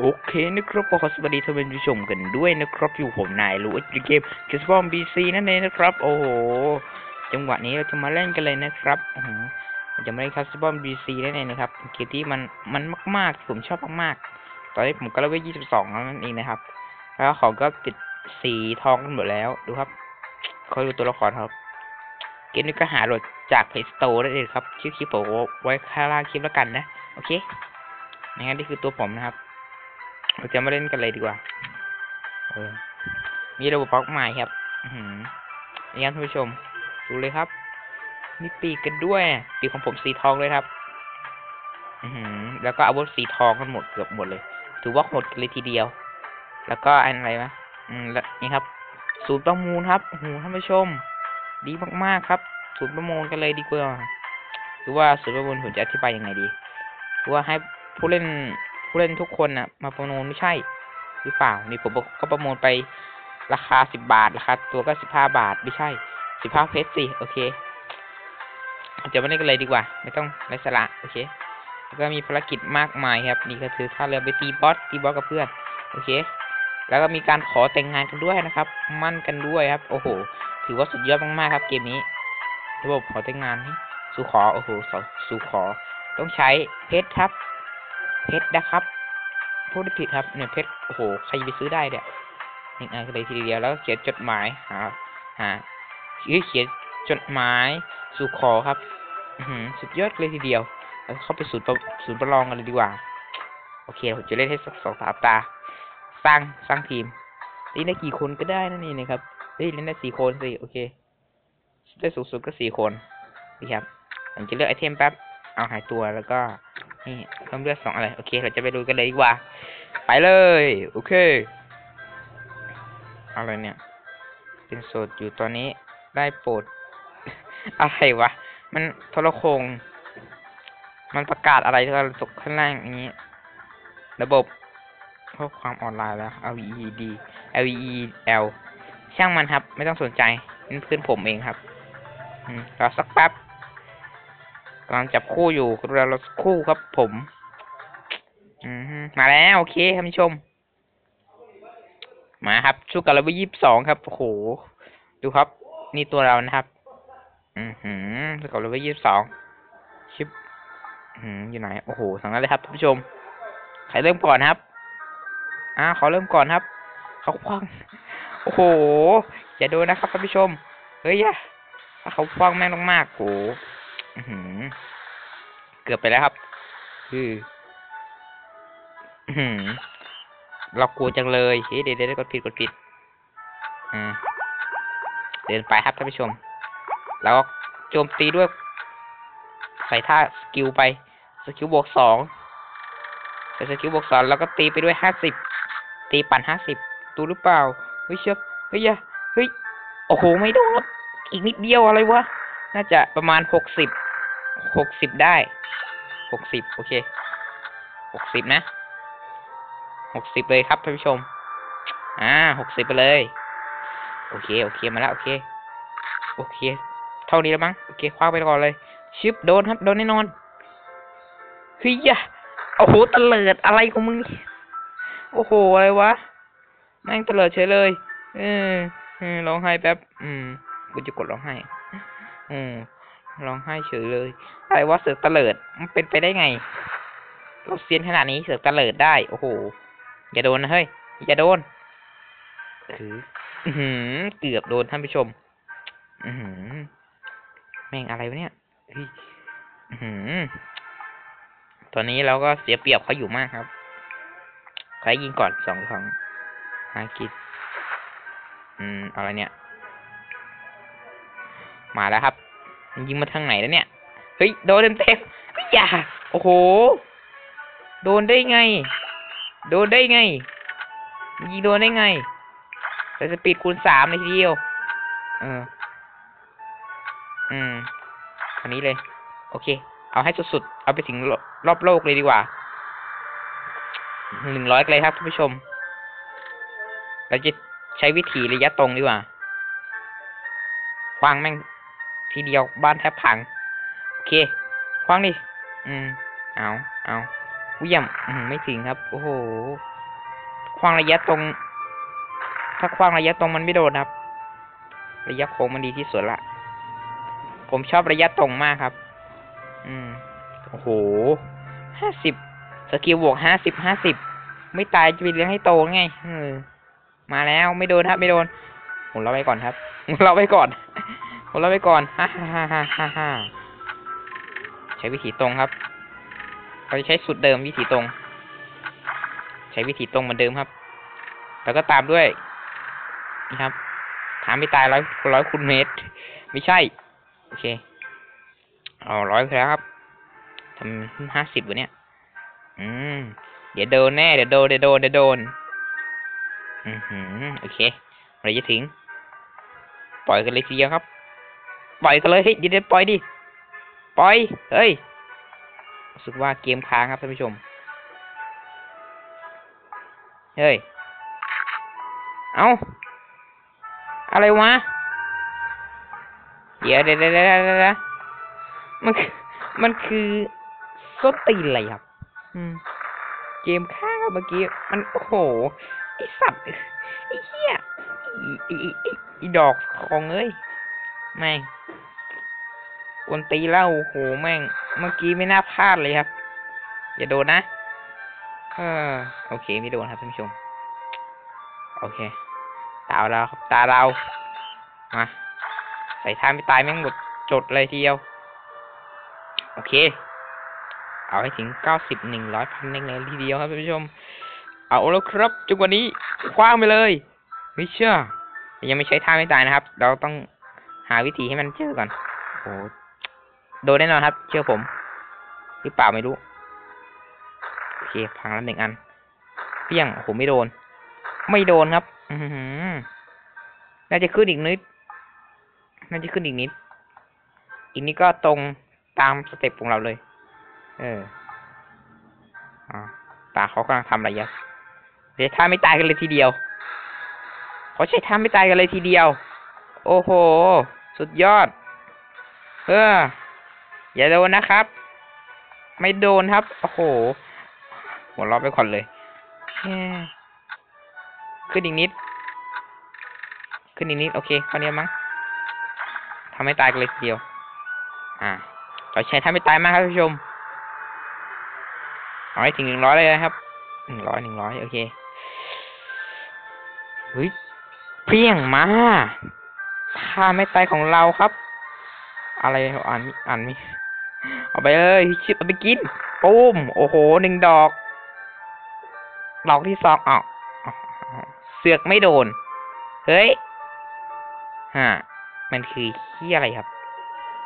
โอเคนะครับขอสวัสดีท่านผู้ชมกันด้วยนะครับอยู่ผมนายรู้ว่าเกมเกสบอมบีซีนั่นเองนะครับ โอ้โห จังหวะนี้เราจะมาเล่นกันเลยนะครับเราจะมาเล่นคัสบอมบีซีนั่นเองนะครับเกมที่มันมันมากๆ ผมชอบมากๆ ตอนนี้ผมก็เลเวลยี่สิบสองแล้วนั่นเองนะครับ แล้วเขาก็ติดสีทองกันหมดแล้วดูครับคอยดูตัวละครครับ เกมนี้ก็หาโหลดจากเพจสโตร์ได้เลยครับชื่อคลิปผมไว้ข้างล่างคลิปแล้วกันนะ โอเคงั้นนี่คือตัวผมนะครับ เราจะมาเล่นกันเลยดีกว่า เออ มีระบบบล็อกใหม่ครับ อือหือนี่ครับท่านผู้ชม ดูเลยครับ มีปีกกันด้วย ปีกของผมสีทองเลยครับ อือหือแล้วก็อาวุธสีทองกันหมดเกือบหมดเลย ถือว่าโหดเลยทีเดียว แล้วก็อันอะไรนะอืมแล้วนี่ครับศูนย์ประมูลครับโอ้โหท่านผู้ชม ดีมากๆครับศูนย์ประมูลกันเลยดีกว่าคือว่าศูนย์ประมูลผมจะอธิบายยังไงดีคือว่าให้ผู้เล่น ผู้เล่นทุกคนนะมาประมูลไม่ใช่ หรือเปล่า นี่ผมก็ประมูลไปราคาสิบบาทราคาตัวก็สิบห้าบาทไม่ใช่สิบห้าเพชรสิโอเคเราจะมาเล่นกันเลยดีกว่า ไม่ต้องไร้สาระโอเคแล้วก็มีภารกิจมากมายครับ นี่ก็คือถ้าเรือไปตีบอสตีบอสกับเพื่อนโอเค แล้วก็มีการขอแต่งงานกันด้วยนะครับ มั่นกันด้วยครับ โอ้โห ถือว่าสุดยอดมากๆครับ เกมนี้ ระบบขอแต่งงานสู่ขอโอ้โหสู่ขอ ต้องใช้เพชรครับ เพชรนะครับพูดผิดครับเนี่ยเพชรโอ้โหใครจะไปซื้อได้เนี่ยหนึ่งอันเลยทีเดียวแล้วเขียนจดหมายหาหาเขียนจดหมายสู่ขอครับอือหือสุดยอดเลยทีเดียวแล้วเข้าไปศูนย์ประศูนย์ประลองกันเลยดีกว่า โอเคผมจะเล่นให้สักสองสามตา สร้างสร้างทีมเล่นได้กี่คนก็ได้นั่นเองนะครับเฮ้ยเล่นได้สี่คนสิโอเค ได้สูงสุดก็สี่คนนี่ครับผมจะเลือกไอเทมแป๊บเอาหายตัวแล้วก็ นี่เพิ่มเลือดสองอะไร โอเค เราจะไปดูกันเลยดีกว่า ไปเลย โอเค อะไรเนี่ย เป็นโสดอยู่ตอนนี้ได้โปรด อะไรวะ มันโทรโคง มันประกาศอะไรที่เราตกข้างล่างอย่างนี้ ระบบข้อความออนไลน์แล้ว L E D L E L ช่างมันครับ ไม่ต้องสนใจนี่เพื่อนผมเองครับรอสักแป๊บ กำลังจับคู่อยู่เราคู่ครับผมมาแล้วโอเคท่านผู้ชม มาครับชุดกับเราไปยี่สิบสองครับโอ้โหดูครับ นี่ตัวเรานะครับ อืมหืมชุดกับเราไปยี่สิบสองชิปอืมอยู่ไหนโอ้โหสั่งนั้นเลยครับท่านผู้ชมใครเริ่มก่อนครับ อ่าขอเริ่มก่อนครับ เขาคว้างโอ้โหอย่าโดนนะครับท่านผู้ชม เฮ้ยอะเขาคว้างแม่งมากๆโอ้โหอื้อหือ เกือบไปแล้วครับคืออื้อหือเรากลัวจังเลยเฮ้ยเดี๋ยวเดี๋ยวกดผิดกดผิดอืมเดินไปครับท่านผู้ชม แล้วก็โจมตีด้วย ใส่ท่าสกิลไป สกิลบวกสองใส่สกิลบวกสองแล้วก็ตีไปด้วยห้าสิบ ตีปั่นห้าสิบตูหรือเปล่า เฮ้ยเชฟเฮ้ยอยาเฮ้ย โอ้โห ไม่โดนครับอีกนิดเดียวอะไรวะ น่าจะประมาณหกสิบ หกสิบได้ หกสิบโอเคหกสิบนะหกสิบเลยครับท่านผู้ชม อ่าหกสิบไปเลย โอเค โอเค มาแล้ว โอเค โอเค เท่านี้แล้วมั้ง โอเค คว้าไปก่อนเลย ชิปโดนครับ โดนแน่นอนเฮ้ยโอ้โหตะเลิดอะไรของมึง โอ้โห อะไรวะ แม่งตะเลิดเฉยเลย เออเออร้องไห้แป๊บ อืม กูจะกดร้องไห้ อืม ร้องไห้เฉยเลย อะไรวะเสือกตะเลิด มันเป็นไปได้ไง เราเซียนขนาดนี้เสือกตะเลิดได้ โอ้โห อย่าโดนนะเฮ้ย อย่าโดนคืออือหือเกือบโดนท่านผู้ชม อือหือแม่งอะไรวะเนี่ยเฮ้ยอือหือตอนนี้เราก็เสียเปรียบเขาอยู่มากครับใครยิงก่อนสองครั้งฮากิดอืม อะไรเนี่ย มาแล้วครับ ยิงมาทางไหนแล้วเนี่ย เฮ้ย โดนเต็มเต็มๆเฮ้ยอย่า โอ้โห โดนได้ไง โดนได้ไง ยิงโดนได้ไงแต่สปีดคูณสามในทีเดียว เออ อืมคันนี้เลย โอเค เอาให้สุดๆ เอาไปถึงรอบโลกเลยดีกว่า หนึ่งร้อยเลยครับท่านผู้ชม เราจะใช้วิธีระยะตรงดีกว่าควางแม่ง ทีเดียวบ้านแทบพัง โอเคคว้างดิ อืม เอาเอาวี่ยมอืมไม่ถึงครับ โอ้โหคว้างระยะตรง ถ้าคว้างระยะตรงมันไม่โดนครับ ระยะโค้งมันดีที่สุดละ ผมชอบระยะตรงมากครับ อืม โอ้โห ห้าสิบ สกิลบวกห้าสิบห้าสิบ ไม่ตายจะไปเลี้ยงให้โตไง เออ มาแล้วไม่โดนครับ ไม่โดนผมเราไว้ก่อนครับผมเราไว้ก่อน ผมเราไว้ก่อนฮ่าฮ่าฮ่าฮ่าฮ่าใช้วิธีตรงครับ เราจะใช้สุดเดิมวิธีตรง ใช้วิธีตรงเหมือนเดิมครับ แล้วก็ตามด้วยนี่ครับถามไม่ตายร้อยร้อยคูณเมตร ไม่ใช่ โอเค เอาร้อยไปแล้วครับทำห้าสิบวะเนี่ยอืม เดี๋ยวโดนแน่ เดี๋ยวโดน เดี๋ยวโดน เดี๋ยวโดน อือหือ โอเค เราจะถึง ปล่อยกันเลยทีเดียวครับ ปล่อยกันเลยเฮ้ยเดี๋ยวๆปล่อยดิปล่อยเฮ้ยรู้สึกว่าเกมค้างครับท่านผู้ชมเฮ้ยเอาอะไรวะเดี๋ยวเดี๋ยวเดี๋ยวเดี๋ยวเดี๋ยวมันคือมันคือส้นตีนอะไรครับอืมเกมค้างครับเมื่อกี้ มันโอ้โหไอสัตว์ไอเหี้ยไอไอไอ้ไอดอกของเอ้ยแม่ง กวนตีแล้วโอ้โหแม่ง เมื่อกี้ไม่น่าพลาดเลยครับ อย่าโดนนะเออโอเคไม่โดนครับท่านผู้ชม โอเค ตาเราครับตาเรา มา ใส่ท่าไม่ตายแม่งหมดจดเลยทีเดียว โอเค เอาให้ถึงเก้าสิบหนึ่งร้อยพันหนึ่งเลยทีเดียวครับท่านผู้ชม เอาแล้วครับจังหวะนี้คว้างไปเลยไม่เชื่อยังไม่ใช้ท่าไม่ตายนะครับ เราต้องหาวิธีให้มันเจอก่อนโอ้ โดนแน่นอนครับ เชื่อผม หรือเปล่าไม่รู้ โอเค พังแล้วหนึ่งอัน เปี้ยงโอ้โหไม่โดน ไม่โดนครับ อือหือน่าจะขึ้นอีกนิด น่าจะขึ้นอีกนิด อีกนิดก็ตรงตามสเต็ปของเราเลย เอออ่าตาเขากำลังทำอะไรอยู่เดี๋ยวท่าไม่ตายกันเลยทีเดียวเขาใช้ท่าไม่ตายกันเลยทีเดียว โอ้โห สุดยอด เออ อย่าโดนนะครับ ไม่โดนครับ โอ้โหหัวเราะไปก่อนเลย ขึ้นอีกนิด ขึ้นอีกนิด โอเคคราวนี้มั้งทำให้ตายกันเลยทีเดียว อ่าเราใช้ท่าไม่ตายมากครับผู้ชม เอาให้ถึงหนึ่งร้อยเลยนะครับ หนึ่งร้อยหนึ่งร้อยโอเคเฮ้ยเพี้ยงมาท่าไม่ตายของเราครับ อะไรอ่านอ่านไมี เอาไปเลยชิบเอาไปกินปุ้ม โอ้โหหนึ่งดอก ดอกที่สองอ้าวอ้าวอ้าวเสือกไม่โดน เฮ้ยฮะมันคือขี้อะไรครับ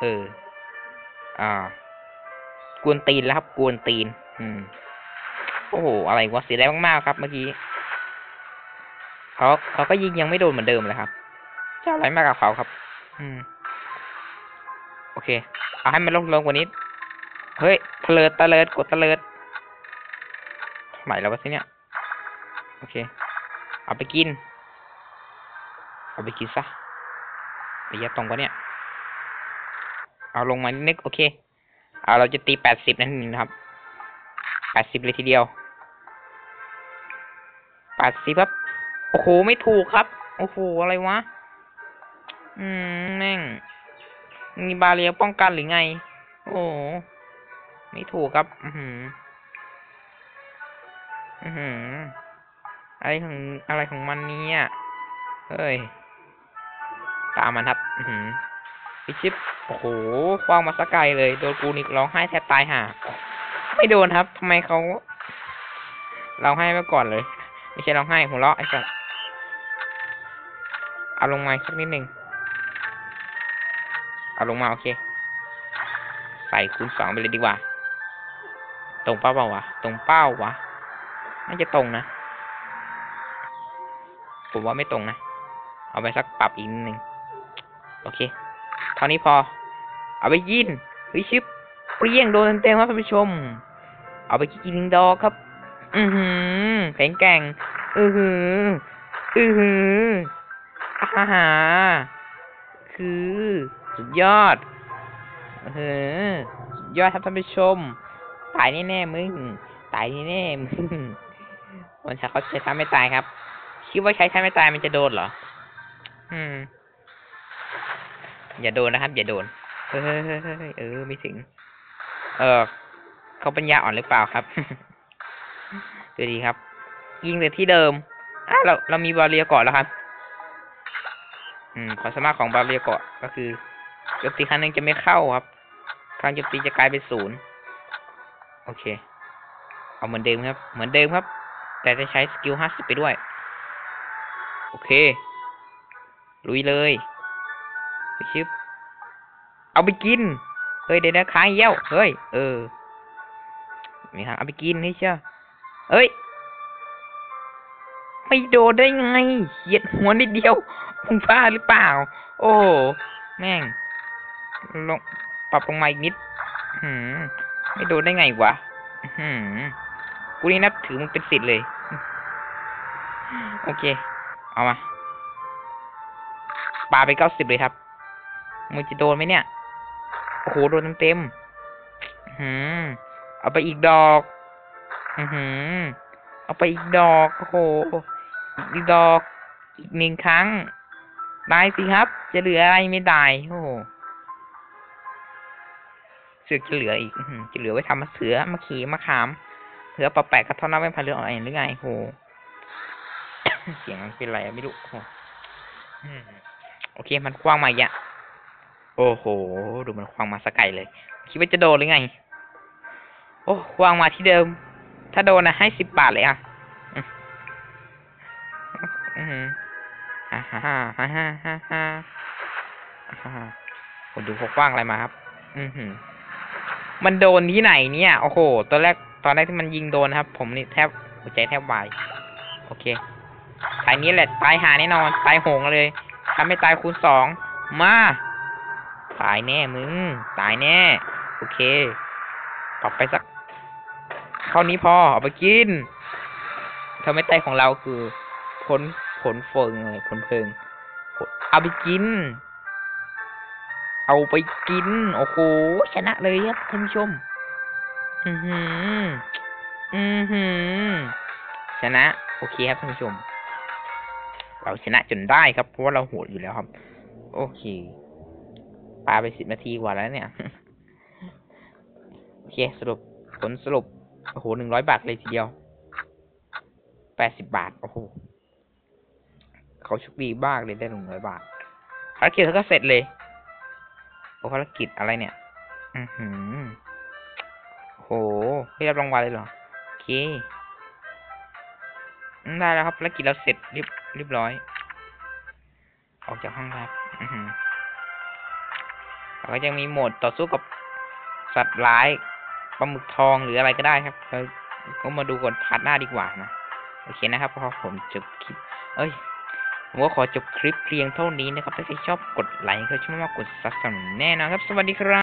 เออ อ่ากวนตีนแล้วครับกวนตีน อืม โอ้โห อะไรวะเสียดายมากๆครับ เมื่อกี้เขาเขาก็ยิงยังไม่โดนเหมือนเดิมเลยครับ เจ้าอะไรมากกับเขาครับ อืม โอเค เอาให้มันลงลงกว่านี้ เฮ้ยเตลิดเตะเลิดกดเตะเลิดทำไมแล้ววะทีเนี้ยโอเค เอาไปกิน เอาไปกินซะระยะตรงกว่าเนี้ยเอาลงมานิดนึงโอเค เอาเราจะตีแปดสิบนั่นเองครับแปดสิบเลยทีเดียวแปดสิบครับ โอ้โห ไม่ถูกครับ โอ้โห อะไรวะ อืม แม่ง มีบาเรียป้องกันหรือไง โอ้ ไม่ถูกครับ อือหือ อือหือ อะไรของอะไรของมันเนี่ยเฮ้ย ตามมันครับ อือหือพิชิปโอ้โหคว้างมาสกไกลเลย โดนกูนี่ร้องไห้แทบตายห่าไม่โดนครับทำไมเขาเราให้มาก่อนเลย ไม่ใช่ร้องไห้หัวเราะไอ้สัสเอาลงมาสักนิดหนึ่งเอาลงมาโอเค ใส่คูณสองไปเลยดีกว่า ตรงเป้าเปล่าวะ ตรงเป้าวะ น่าจะตรงนะ ผมว่าไม่ตรงนะ เอาไปสักปรับอีกนิดหนึ่งโอเค เท่านี้พอ เอาไปยินวิชิปเปรี้ยงโดนเต็มๆครับท่านผู้ชม เอาไปกินดอกครับ อือหือแข็งแกร่ง อือหือ อือหืออาหา คือ สุดยอดเออสุดยอดครับท่านผู้ชม ตายแน่ๆมึง ตายแน่ๆมึงมันใช้เขาใช้ท่าไม่ตายครับ คิดว่าใช้ท่าไม่ตายมันจะโดนเหรอ อืม อย่าโดนนะครับ อย่าโดน เฮ้ยเออไม่ถึง เออเขาปัญญาอ่อนหรือเปล่าครับดูดีครับ ยิงแต่ที่เดิมอะเราเรามีบาเรียเกาะแล้วครับ อืมความสามารถของบาเรียเกาะก็คือโจมตีครั้งหนึ่งจะไม่เข้าครับพลังโจมตีจะกลายเป็นศูนย์ โอเค เอาเหมือนเดิมครับ เหมือนเดิมครับ แต่จะใช้สกิลห้าสิบไปด้วย โอเค ลุยเลยไปชิบเอาไปกิน เฮ้ยเดี๋ยวนะค้างเยี่ยว เฮ้ย เออ มีทางเอาไปกินนี่เชียวเอ้ย ไม่โดนได้ไงเหยียดหัวนิดเดียวมึงบ้าหรือเปล่า โอ้ แม่ง ลง ปรับลงมาอีกนิด หืม ไม่โดนได้ไงวะกูนี่นับถือมึงเป็นสิทธิ์เลย โอเค เอามาปาไปเก้าสิบเลยครับ มึงจะโดนไหมเนี่ย โอ้โห โดนเต็มๆหืมเอาไปอีกดอก อือหือ เอาไปอีกดอก โอ้โห อีกดอก อีกหนึ่งครั้ง ได้สิครับ จะเหลืออะไรไม่ได้ โอ้โห เสือกจะเหลืออีกอืจะเหลือไว้ทำมะเสือมะขีมะขามเสือปะแปะกระท่อนน้ำไม่พันเรืออะไรหรือไงโหเสียงมันเป็นไรไม่รู้โอโหอืมโอเค มันคว้างมาอีกอะโอ้โห ดูมันคว้างมาสกไกลเลย คิดว่าจะโดนหรือไง โอ้คว้างมาที่เดิม ถ้าโดนนะให้สิบบาทเลยอะอืมอืมฮ่าฮ่าฮ่าฮ่าฮ่าฮ่าฮ่าผมดูเขาคว้างอะไรมาครับ อือหือ มันโดนที่ไหนเนี่ย โอ้โห ตอนแรก ตอนแรกที่มันยิงโดนนะครับ ผมนี่แทบหัวใจแทบวาย โอเคทายนี้แหละ ตายหาแน่นอน ตายโหงเลยถ้าไม่ตายคูณสอง มา ตายแน่มึง ตายแน่ โอเคกลับไปสักเท่านี้พอ เอาไปกินถ้าไม่ตายของเราคือผลผลเฟิงเลยผลเพิง เอาไปกิน เอาไปกิน โอ้โห ชนะเลยครับท่านผู้ชม อือหือ อือหือ ชนะ โอเคครับท่านผู้ชม เราชนะจนได้ครับ เพราะว่าเราโหดอยู่แล้วครับ โอเค ปาไปสิบนาทีกว่าแล้วเนี่ย โอเค สรุป ผลสรุป โอ้โหหนึ่งร้อยบาทเลยทีเดียว แปดสิบบาท โอ้โห เขาโชคดีมากเลยได้หนึ่งร้อยบาทภารกิจเขาก็เสร็จเลย โอ้ภารกิจอะไรเนี่ย อือหือโหได้รับรางวัลเลยเหรอ โอเค ได้แล้วครับภารกิจเราเสร็จเรียบเรียบร้อย ออกจากห้องครับ อือหือแล้วก็ยังมีโหมดต่อสู้กับสัตว์ร้ายปลาหมึกทองหรืออะไรก็ได้ครับเราก็มาดูก่อนพาร์ทหน้าดีกว่านะ โอเคนะครับพราะผมจบคลิป เอ้ย ผมก็ขอจบคลิปเพียงเท่านี้นะครับ ถ้าใครชอบกดไลค์ก็ช่วยมากกดซับสนุนแน่นอนครับ สวัสดีครับ